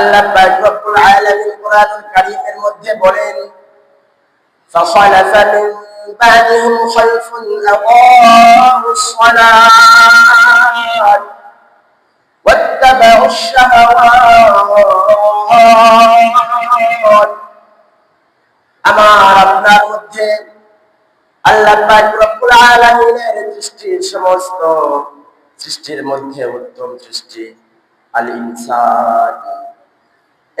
আল্লাহ পাক রব্বুল আলামিন কোরআনুল কারীমের মধ্যে বলেন فخلف من بعدهم خلف أضاعوا الصلاة واتبعوا الشهوات আমার আপনার মধ্যে আল্লাহ পাক রব্বুল আলামিনের সৃষ্টির সমস্ত সৃষ্টির মধ্যে উত্তম সৃষ্টি আল ইনসান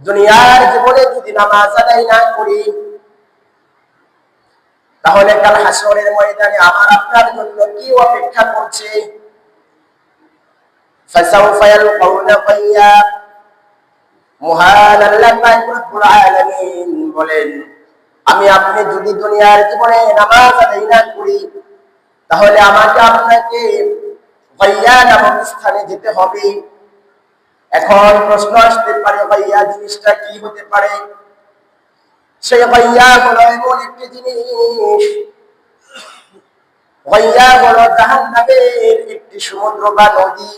দুনিয়ার জীবনে যদি নামাজ আদায় না করি, তাহলে কাল হাসরের ময়দানে আমার আপনার জন্য কি অপেক্ষা করছে? আমি আপনি যদি দুনিয়ার জীবনে নামাজ আদায় না করি, তাহলে আমাকে আপনাকে ভাইয়া নামক স্থানে যেতে হবে। এখন প্রশ্ন আসতে পারে ভাইয়া, জিনিসটা কি হতে পারে? সে ভাইয়া হলো এমন একটি জিনিস। ভাইয়া হলো জাহান নামের একটি সমুদ্র বা নদী।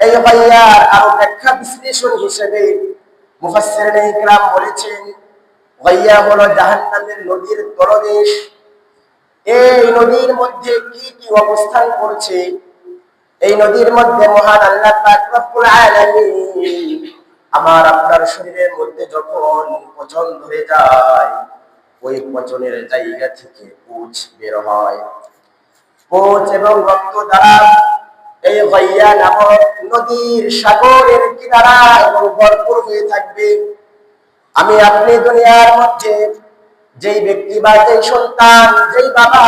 এই ভাইয়ার আরও ব্যাখ্যা বিশ্লেষণ হিসেবে মুফাসসিরিনে বলেছেন, ভাইয়া হলো জাহান্নামের নদীর তলদেশ। এই নদীর মধ্যে কি কি অবস্থান করছে? এই নদীর মধ্যে মহান আল্লাহ আমার আপনার শরীরের মধ্যে যখন পচন ধরে যায়, ওই পচনের জায়গা থেকে পুচ বের হয়। পুচ এবং রক্ত দ্বারা এই ভাইয়া নামক নদীর সাগরের কিনারা এবং ভরপুর হয়ে থাকবে। আমি আপনি দুনিয়ার মধ্যে যেই ব্যক্তি বা যেই সন্তান, যেই বাবা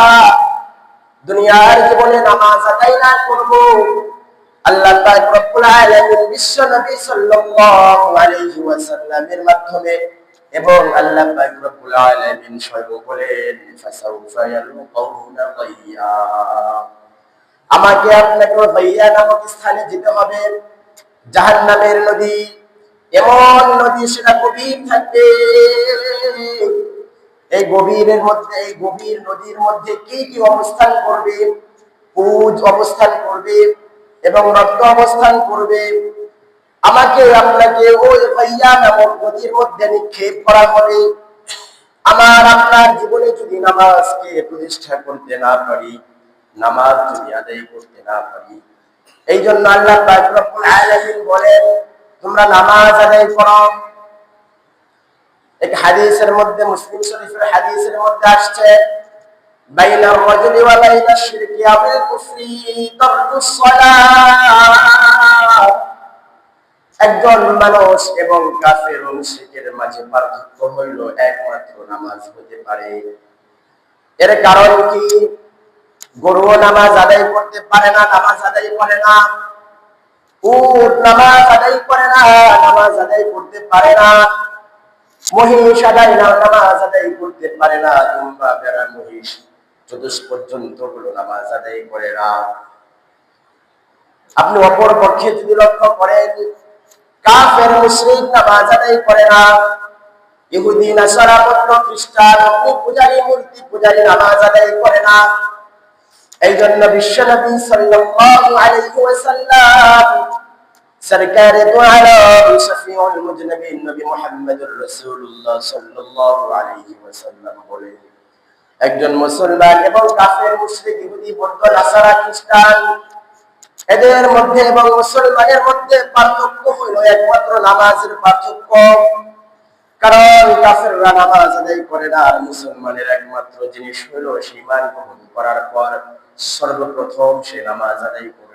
দুনিয়ার জীবনে নামাজ আদায় না করব। আল্লাহ পাক রব্বুল আলামিন বিশ্ব নবী সাল্লাল্লাহু আলাইহি ওয়াসাল্লামের মাধ্যমে এবং আল্লাহ পাক রব্বুল আলামিন স্বয়ং বলেন, ফাসাউফা ইয়ালকাউনা গাইয়া। আমাকে আপনাকে ভাইয়া নামক স্থানে যেতে হবে। জাহান্নামের নদী, এমন নদী সেটা গভীর থাকবে। এই গভীরের মধ্যে, এই গভীর নদীর মধ্যে কি কি অবস্থান করবে? পুজ অবস্থান করবে এবং রক্ত অবস্থান করবে। আমাকে, আপনাকে ওই ভাইয়া নামক নদীর মধ্যে নিক্ষেপ করা হবে। আমার, আপনার জীবনে যদি নামাজকে প্রতিষ্ঠা করতে না পারি, নামাজ যদি আদায় করতে না পারি এই জন্য আল্লাহ বলেন, তোমরা নামাজ আদায় করো। এক হাদিসের মধ্যে মুসলিম শরীফের হাদিসের মধ্যে আসছে বাইন الرجل وبين الشرك أو الكفر ترك الصلاة একজন মানুষ এবং কাফের মুশরিকের মাঝে পার্থক্য হইল একমাত্র নামাজ হতে পারে এর কারণ কি গরুও নামাজ আদায় করতে পারে না নামাজ আদায় করে না উট নামাজ আদায় করে না নামাজ আদায় করতে পারে না মহিষ না নামাজ আদায় করতে পারে না দুম্বা বেড়া মহিষ চতুষ পর্যন্তগুলো নামাজ আদায় করে না। আপনি অপর পক্ষে যদি লক্ষ্য করেন, কাফের মুসলিম নামাজ আদায় করে না। ইহুদি, নাসারা পত্র খ্রিস্টান পূজারী, মূর্তি পূজারী নামাজ আদায় করে না। এই জন্য বিশ্বনবী সাল্লাল্লাহু আলাইহি ওয়াসাল্লাম সরকার দু একজন মুসলমান এবং কাফের, মুশরিক, ইহুদি, বৌদ্ধ, নাসারা, খ্রিস্টান, এদের মধ্যে এবং মুসলমানের মধ্যে পার্থক্য হইল একমাত্র নামাজের পার্থক্য। কারণ কাফেররা নামাজ আদায় করে না আর মুসলমানের একমাত্র জিনিস হইল সে ইমান গ্রহণ করার পর সর্বপ্রথম সে নামাজ আদায় করে